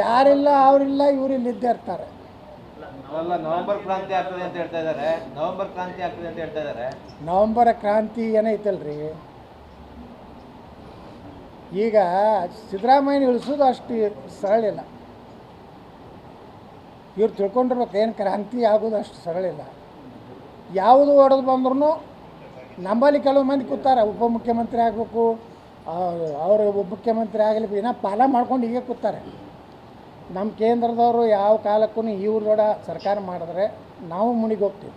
ಯಾರಿಲ್ಲ ಅವರಿಲ್ಲ ಇವರಿಲ್ಲ ಇದ್ದೇ ಇರ್ತಾರೆ. ನವೆಂಬರ್ ಕ್ರಾಂತಿ ಆಗ್ತದೆ ಅಂತ ಹೇಳ್ತಾ ಇದ್ದಾರೆ ನವೆಂಬರ್ ಕ್ರಾಂತಿ ಆಗ್ತದೆ ಅಂತ ಹೇಳ್ತಾ ಇದ್ದಾರೆ ನವೆಂಬರ್ ಕ್ರಾಂತಿ ಏನೈತಲ್ರಿ ಈಗ ಸಿದ್ದರಾಮಯ್ಯ ಇಳಿಸೋದು ಅಷ್ಟು ಸರಳ ಇಲ್ಲ. ಇವ್ರು ತಿಳ್ಕೊಂಡಿರ್ಬೇಕು ಏನು ಕ್ರಾಂತಿ ಆಗೋದು ಅಷ್ಟು ಸರಳ ಇಲ್ಲ. ಯಾವುದು ಹೊಡೆದು ಬಂದ್ರೂ ನಂಬಲ್ಲಿ ಕೆಲವು ಮಂದಿ ಕೂತಾರೆ. ಉಪಮುಖ್ಯಮಂತ್ರಿ ಆಗಬೇಕು ಅವರು ಉಪಮುಖ್ಯಮಂತ್ರಿ ಆಗಲಿ ಏನೋ ಪಾಲ ಮಾಡ್ಕೊಂಡು ಹೀಗೆ ಕೂತಾರೆ. ನಮ್ಮ ಕೇಂದ್ರದವರು ಯಾವ ಕಾಲಕ್ಕೂ ಇವ್ರ ದೊಡ್ಡ ಸರ್ಕಾರ ಮಾಡಿದ್ರೆ ನಾವು ಮುನಿಗೆ ಹೋಗ್ತೀವಿ.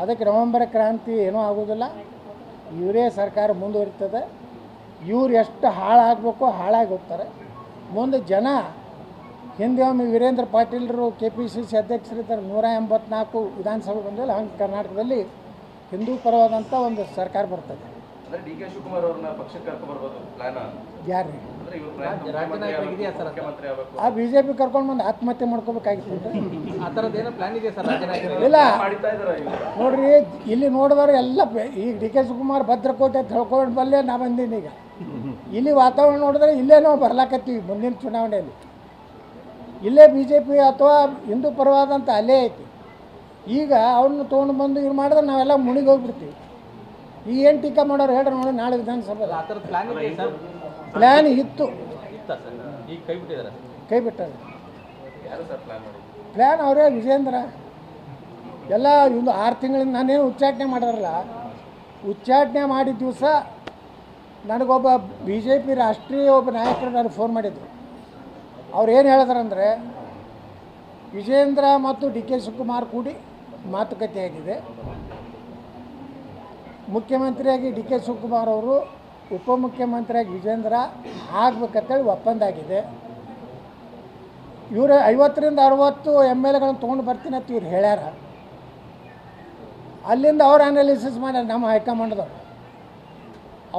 ಅದಕ್ಕೆ ನವೆಂಬರ್ ಕ್ರಾಂತಿ ಏನೂ ಆಗೋದಿಲ್ಲ. ಇವರೇ ಸರ್ಕಾರ ಮುಂದುವರಿತದೆ. ಇವ್ರು ಎಷ್ಟು ಹಾಳಾಗಬೇಕು ಹಾಳಾಗಿ ಹೋಗ್ತಾರೆ. ಮುಂದೆ ಜನ ಹಿಂದೆ ಒಮ್ಮೆ ವೀರೇಂದ್ರ ಪಾಟೀಲರು ಕೆ ಪಿ ಸಿ ಸಿ ಅಧ್ಯಕ್ಷರಿದ್ದಾರೆ. ನೂರ ಎಂಬತ್ನಾಲ್ಕು ವಿಧಾನಸಭೆ ಬಂದಲ್ಲಿ ಹಂಗೆ ಕರ್ನಾಟಕದಲ್ಲಿ ಹಿಂದೂ ಪರವಾದಂಥ ಒಂದು ಸರ್ಕಾರ ಬರ್ತದೆ. ಯಾರು ಆ ಬಿ ಜೆ ಪಿ ಕರ್ಕೊಂಡು ಬಂದು ಆತ್ಮಹತ್ಯೆ ಮಾಡ್ಕೋಬೇಕಾಗಿತ್ತು ಇಲ್ಲ. ನೋಡ್ರಿ ಇಲ್ಲಿ ನೋಡಿದವ್ರು ಎಲ್ಲ ಈಗ ಡಿ ಕೆ ಶಿವಕುಮಾರ್ ಭದ್ರಕೋಟೆ ತಿಳ್ಕೊಂಡು ಬಲ್ಲೇ ನಾ ಬಂದೀನಿ ಈಗ. ಇಲ್ಲಿ ವಾತಾವರಣ ನೋಡಿದ್ರೆ ಇಲ್ಲೇ ನಾವು ಬರ್ಲಾಕತ್ತೀವಿ ಮುಂದಿನ ಚುನಾವಣೆಯಲ್ಲಿ. ಇಲ್ಲೇ ಬಿ ಜೆ ಪಿ ಅಥವಾ ಹಿಂದೂ ಪರವಾದಂಥ ಅಲ್ಲೇ ಐತಿ. ಈಗ ಅವ್ರನ್ನ ತೊಗೊಂಡು ಬಂದು ಇದು ಮಾಡಿದ್ರೆ ನಾವೆಲ್ಲ ಮುಣಿಗೋಗ್ಬಿಡ್ತೀವಿ ಈಗ ಏನು ಟೀಕಾ ಮಾಡೋರು ಹೇಳ್ರಿ ನೋಡಿ ನಾಳೆ ವಿಧಾನಸಭೆ ಪ್ಲ್ಯಾನ್ ಇತ್ತು. ಕೈ ಬಿಟ್ಟಾರೆ ಪ್ಲ್ಯಾನ್ ಅವರೇ ವಿಜೇಂದ್ರ ಎಲ್ಲ ಒಂದು ಆರು ತಿಂಗಳಿಂದ ನಾನೇನು ಉಚ್ಚಾಟನೆ ಮಾಡಿರಲ್ಲ. ಉಚ್ಚಾಟನೆ ಮಾಡಿದ ದಿವಸ ನನಗೊಬ್ಬ ಬಿ ಜೆ ಪಿ ರಾಷ್ಟ್ರೀಯ ಒಬ್ಬ ನಾಯಕರು ನನಗೆ ಫೋನ್ ಮಾಡಿದ್ರು. ಅವ್ರು ಏನು ಹೇಳಿದ್ರಂದರೆ ವಿಜೇಂದ್ರ ಮತ್ತು ಡಿ ಕೆ ಶಿವಕುಮಾರ್ ಕೂಡಿ ಮಾತುಕತೆ ಆಗಿದೆ. ಮುಖ್ಯಮಂತ್ರಿಯಾಗಿ ಡಿ ಕೆ ಶಿವಕುಮಾರ್ ಅವರು ಉಪಮುಖ್ಯಮಂತ್ರಿಯಾಗಿ ವಿಜೇಂದ್ರ ಆಗ್ಬೇಕಂತೇಳಿ ಒಪ್ಪಂದ ಆಗಿದೆ ಇವರು ಐವತ್ತರಿಂದ ಅರವತ್ತು ಎಂ ಎಲ್ ಎಗಳನ್ನು ತೊಗೊಂಡು ಬರ್ತೀನಿ ಅಂತ ಇವ್ರು ಹೇಳ್ಯಾರ. ಅಲ್ಲಿಂದ ಅವ್ರು ಅನಾಲಿಸಿಸ್ ಮಾಡ್ಯಾರ ನಮ್ಮ ಹೈಕಮಾಂಡ್ದವ್ರು.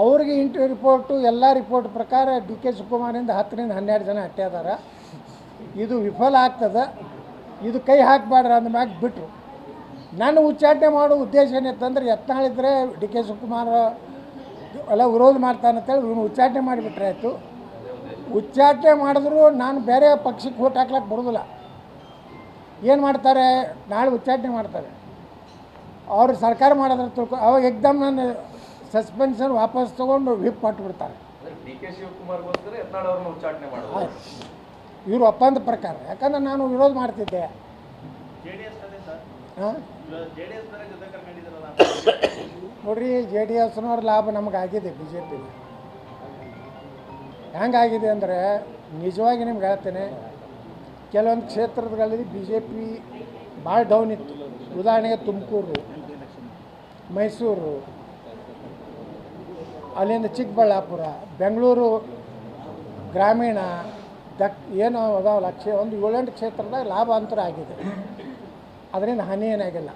ಅವ್ರಿಗೆ ಇಂಟು ರಿಪೋರ್ಟು ಎಲ್ಲ ರಿಪೋರ್ಟ್ ಪ್ರಕಾರ ಡಿ ಕೆ ಶಿವಕುಮಾರಿಂದ ಹತ್ತರಿಂದ ಹನ್ನೆರಡು ಜನ ಅಟ್ಟ್ಯಾದಾರ ಇದು ವಿಫಲ ಆಗ್ತದೆ. ಇದು ಕೈ ಹಾಕಬೇಡ್ರ ಅಂದ ಮ್ಯಾಗ ಬಿಟ್ಟರು ನಾನು ಉಚ್ಚಾಟನೆ ಮಾಡೋ ಉದ್ದೇಶ ಏನಿತ್ತಂದ್ರೆ ಯತ್ನಾಳಿದ್ರೆ ಡಿ ಕೆ ಶಿವಕುಮಾರ್ ಎಲ್ಲ ವಿರೋಧ ಮಾಡ್ತಾನಂತೇಳಿ ಇವನು ಉಚ್ಚಾಟನೆ ಮಾಡಿಬಿಟ್ರೆ ಆಯಿತು. ಉಚ್ಚಾಟನೆ ಮಾಡಿದ್ರು ನಾನು ಬೇರೆ ಪಕ್ಷಕ್ಕೆ ಓಟ್ ಹಾಕ್ಲಕ್ಕೆ ಬರೋದಿಲ್ಲ. ಏನು ಮಾಡ್ತಾರೆ? ನಾಳೆ ಉಚ್ಚಾಟನೆ ಮಾಡ್ತಾರೆ. ಅವರು ಸರ್ಕಾರ ಮಾಡಿದ್ರೆ ತಿಳ್ಕೊ ಅವಾಗ ಎಕ್ದಮ್ ನಾನು ಸಸ್ಪೆನ್ಷನ್ ವಾಪಸ್ ತೊಗೊಂಡು ವಿಪ್ ಮಾಡಿಬಿಡ್ತಾರೆ ಇವರು ಒಪ್ಪಂದ ಪ್ರಕಾರ. ಯಾಕಂದ್ರೆ ನಾನು ವಿರೋಧ ಮಾಡ್ತಿದ್ದೆ. ನೋಡ್ರಿ ಜೆ ಡಿ ಎಸ್ನವ್ರ ಲಾಭ ನಮಗಾಗಿದೆ ಬಿ ಜೆ ಪಿಗೆ ಹೆಂಗಾಗಿದೆ ಅಂದರೆ, ನಿಜವಾಗಿ ನಿಮ್ಗೆ ಹೇಳ್ತೇನೆ, ಕೆಲವೊಂದು ಕ್ಷೇತ್ರಗಳಲ್ಲಿ ಬಿ ಜೆ ಪಿ ಭಾಳ ಡೌನ್ ಇತ್ತು. ಉದಾಹರಣೆಗೆ ತುಮಕೂರು, ಮೈಸೂರು, ಅಲ್ಲಿಂದ ಚಿಕ್ಕಬಳ್ಳಾಪುರ, ಬೆಂಗಳೂರು, ಗ್ರಾಮೀಣ, ದಕ್, ಏನು ಅದಾವಲ್ಲ, ಕ್ಷೇ, ಒಂದು ಏಳೆಂಟು ಕ್ಷೇತ್ರದಾಗ ಲಾಭ ಅಂತರ ಆಗಿದೆ. ಅದರಿಂದ ಹಾನಿ ಏನಾಗಿಲ್ಲ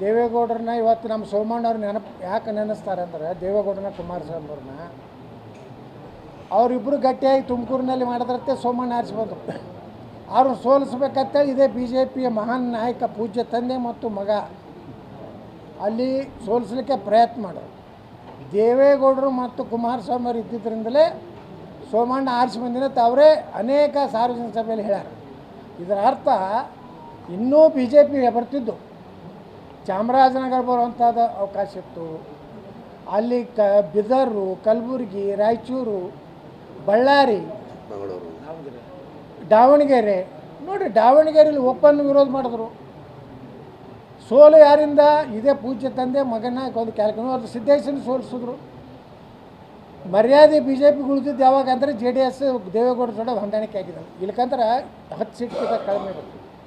ದೇವೇಗೌಡರನ್ನ ಇವತ್ತು ನಮ್ಮ ಸೋಮಣ್ಣವ್ರು ನೆನಪು ಯಾಕೆ ನೆನೆಸ್ತಾರೆ ಅಂದರೆ ದೇವೇಗೌಡರನ್ನ ಕುಮಾರಸ್ವಾಮಿ ಅವ್ರನ್ನ ಅವರಿಬ್ಬರು ಗಟ್ಟಿಯಾಗಿ ತುಮಕೂರಿನಲ್ಲಿ ಮಾಡಿದ್ರಂತೆ ಸೋಮಣ್ಣ ಆರಿಸ್ಬೋದು. ಬಂದರು ಅವ್ರನ್ನ ಸೋಲಿಸ್ಬೇಕಂತೇಳಿ ಇದೇ ಬಿ ಜೆ ಪಿಯ ಮಹಾನ್ ನಾಯಕ ಪೂಜ್ಯ ತಂದೆ ಮತ್ತು ಮಗ. ಅಲ್ಲಿ ಸೋಲಿಸಲಿಕ್ಕೆ ಪ್ರಯತ್ನ ಮಾಡೋರು ದೇವೇಗೌಡರು ಮತ್ತು ಕುಮಾರಸ್ವಾಮಿ ಅವರು ಇದ್ದಿದ್ದರಿಂದಲೇ ಸೋಮಣ್ಣ ಆರಿಸಿ ಬಂದಿನ ಅವರೇ ಅನೇಕ ಸಾರ್ವಜನಿಕ ಸಭೆಯಲ್ಲಿ ಹೇಳ್ಯಾರ. ಇದರ ಅರ್ಥ ಇನ್ನೂ ಬಿ ಜೆ ಪಿ ಬರ್ತಿದ್ದು. ಚಾಮರಾಜನಗರ ಬರುವಂಥದ್ದು ಅವಕಾಶ ಇತ್ತು. ಅಲ್ಲಿ ಕ ಬಿದರು ಕಲಬುರಗಿ ರಾಯಚೂರು ಬಳ್ಳಾರಿ ದಾವಣಗೆರೆ. ನೋಡಿ ದಾವಣಗೆರೆಯಲ್ಲಿ ಒಪ್ಪನ್ನು ವಿರೋಧ ಮಾಡಿದ್ರು. ಸೋಲು ಯಾರಿಂದ? ಇದೇ ಪೂಜ್ಯ ತಂದೆ ಮಗನ ಒಂದು ಕ್ಯಾಲ್ಕುಲೇಟ್ ಅದು ಸಿದ್ದೇಶನ ಸೋಲಿಸಿದ್ರು. ಮರ್ಯಾದೆ ಬಿ ಜೆ ಪಿಗೆ ಉಳಿದಿದ್ದು ಯಾವಾಗ ಅಂದರೆ ಜೆ ಡಿ ಎಸ್ ದೇವೇಗೌಡ ದೊಡ್ಡ ಹೊಂದಾಣಿಕೆ ಆಗಿದೆ ಇಲ್ಕಂದ್ರೆ ಹತ್ತು ಸೀಟ್ ಕಡಿಮೆ